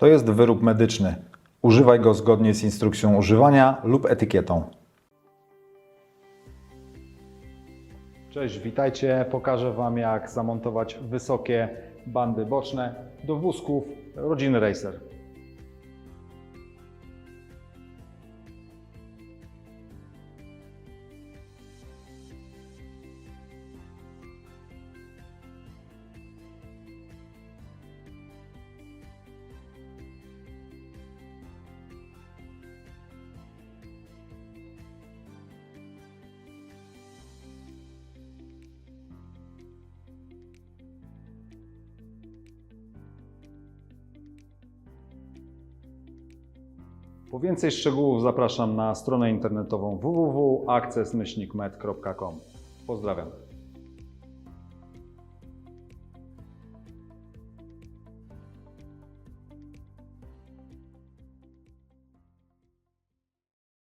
To jest wyrób medyczny. Używaj go zgodnie z instrukcją używania lub etykietą. Cześć, witajcie. Pokażę Wam jak zamontować wysokie bandy boczne do wózków rodziny Racer. Po więcej szczegółów zapraszam na stronę internetową www.accessmyślnikmed.com. Pozdrawiam.